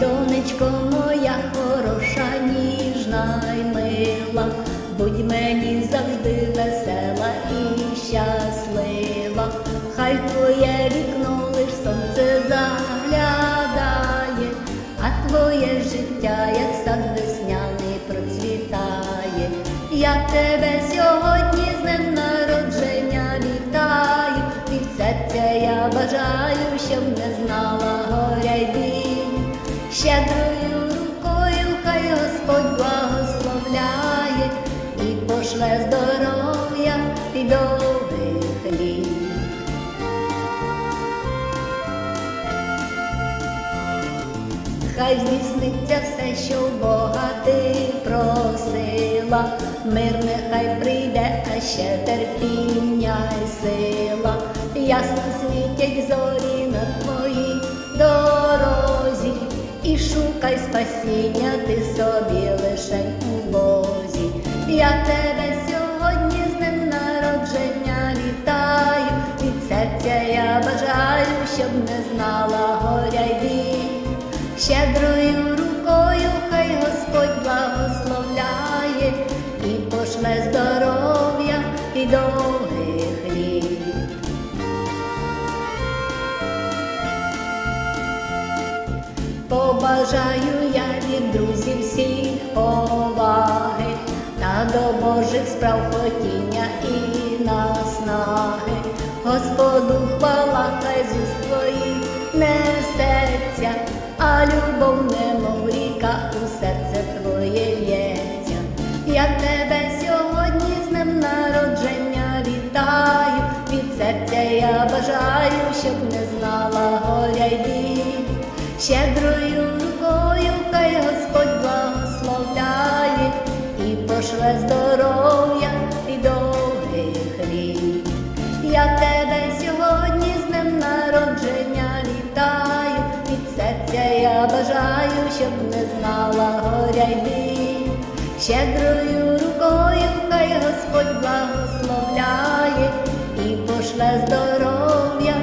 Донечко моя хороша, ніжна й мила, будь мені завжди весела і щаслива, хай твоє вікно лиш сонце заглядає, а твоє життя, як сад весняний, процвітає. Я тебе сьогодні з днем народження вітаю, від серця я бажаю, щоб не знала горя й біль. Щедрою рукою хай Господь благословляє і пошле здоров'я і довгих літ. Хай здійсниться все, що в Бога ти просила, мир нехай прийде, а ще терпіння й сила, ясно світять зорі на шукай спасіння ти собі лише у Бозі. Я тебе сьогодні з днем народження вітаю, від серця я бажаю, щоб не знала горя й біль. Щедрою рукою хай Господь благословляє і пошле здоров'я і довгих літ. Побажаю я від друзів всіх поваги та до Божих справ хотіння і наснаги. Господу хвала хай з уст твоїх несеться, а любов немов ріка у серце твоє лється. Я тебе сьогодні з днем народження вітаю, від серця я бажаю, щоб не біль. Щедрою рукою хай Господь благословляє і пошле здоров'я і довгих літ. Я тебе сьогодні з днем народження вітаю, від серця я бажаю, щоб не знала горя й біль. Щедрою рукою хай Господь благословляє і пошле здоров'я.